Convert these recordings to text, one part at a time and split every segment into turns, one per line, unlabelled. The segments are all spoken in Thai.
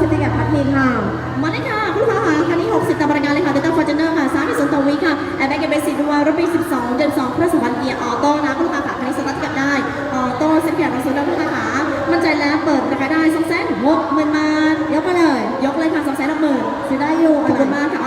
ซิตี้กับพัทมีค่ะ
มาเลยค่ะคุณลูกค้าค่ะคันนี้ 60ตามรายการเลยค่ะเดต้าฟอร์จูเนอร์ค่ะ3 2ตัววิค่ะแอร์แบ็กเกเบสิดูวารถปี12 เดือน2เครื่อง2,000เกียร์ออโต้นะคุณลูกค้าค่ะคันนี้สตาร์ทกันได้ออโต้เซ็นเกียร์มาสุดแล้วคุณลูกค้าค่ะมั่นใจแล้วเปิดราคาได้2แสนหกหมื่นบาท
ยกมาเลย
ยกเลยค่ะ2แสนหกหมื่น
ซื้อได้อยู่
ขอบคุณมากค่ะ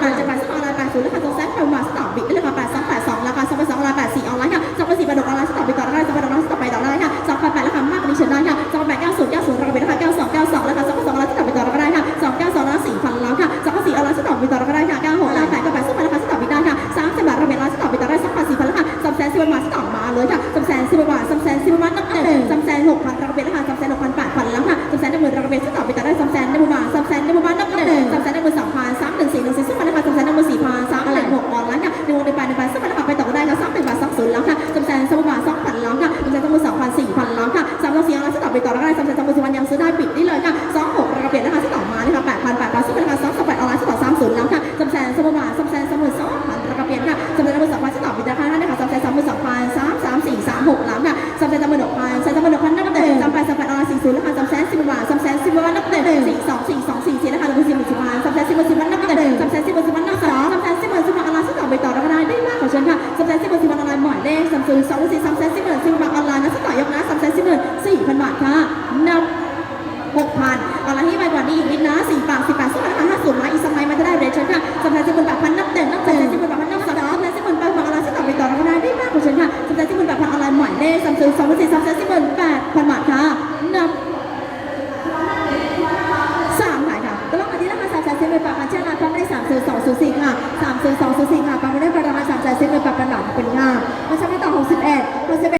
ได้ค่ะ7 8 7 8สอบออนไลน์80ราคา2แสนประมาณสตอบบิดได้เลยค่ะ8 2 8 2ราคา2 2ออนไลน์84ออนไลน์ค่ะ2 4 8 6ออนไลน์สตอบบิดต่อได้2 8 6สตอบไปต่อได้ค่ะ2 8 8ราคามากกว่านี้เชิญได้ค่ะ2 8 9 0 9 0ราคาเป็นราคา92 92ราคา2 2ออนไลน์สตอบบิดต่อได้ค่ะ2 9 2ราคา4,000แล้วค่ะ2 4ออนไลน์สตอบบิดต่อได้ค่ะ96ราคา8 8ซึ่งเป็นราคาสตอบบิดได้ค่ะ30บาทราคาเป็นราคาสตอบบิดต่อได้2 4,000แล้วค่ะ3แสน10บาทสตอบมาเลยค่ะ3แสน10บาท3แสน10บาทนับหนึ่ง3แสน6,000ราคาเป็น ได้3แสนยังซื้อได้ปิดได้เลยค่ะ2 6ราคาเปลี่ยนราคาสตอมาเลยค่ะ8,000 8,000ซึ่งเป็นราคา2 8ออนไลน์สตอบ30แล้วค่ะ3แสน10บาท3แสน10,000 2,000ราคาเปลี่ยนค่ะ3แสน10,000 2,000สตอบบิดราคาได้ค่ะ3แสน10,000 2,000 3 3 4 3 6แล้วค่ะ3แสน10,000 6,000 3แสน10,000 6,000นับหนึ่ง3 8 3 8ออนไลน์40แล้วค่ะ3แสน10บาท3แสน10บาทนับหนึ่ง4 2 4 2 4 4ราคา1 4 0 0 0 3แสน10,000 10,000นับหนึ่ง3แสน10,000 10,000นับสอง3แสน10,000 10,000ออนไลน์สตอบบิดต่อราคาได้มากกว่าเชิญค่ะ3แสน10,000 10,000ออนไลน์หมายเลข3 0 2 4 3แสน10,000 10,000ออนไลน์นะสตอยกนะ3แสน10,000 4,000บาทค่ะนับหกพัน ออนไลน์ที่ไวกว่านี้อีกนิดนะสี่ปากสิบปากซึ่งราคาห้าสูงมาอีสมัยมันจะได้เรทเชิญค่ะสำหรับสิบหมื่นแปดพันนับหนึ่งนับสองสิบหมื่นแปดพันนับสองสำหรับสิบหมื่นแปดพันออนไลน์ซึ่ต่อไปต่อราได้ได้มากกว่าเชิญค่ะสำหรับสิบหมื่นแปดพันออนไลน์หมายเลขสามสิบสองสี่สามสิบหมื่นแปดพันบาทค่ะนับสามหายค่ะตลอดมาที่ราคาสามแสนสิบหมื่นแปดพันเช่นกันปั๊มได้สามสิบสองศูนย์สี่ค่ะสามสิบสองศูนย์สี่ค่ะปั๊มได้ปราคาณสามแสนสิบหมื่นแปดพันบาทเป็นค่ะมันจะไม่ต่อหกสิบเอ็ดหกสิบเอ็ด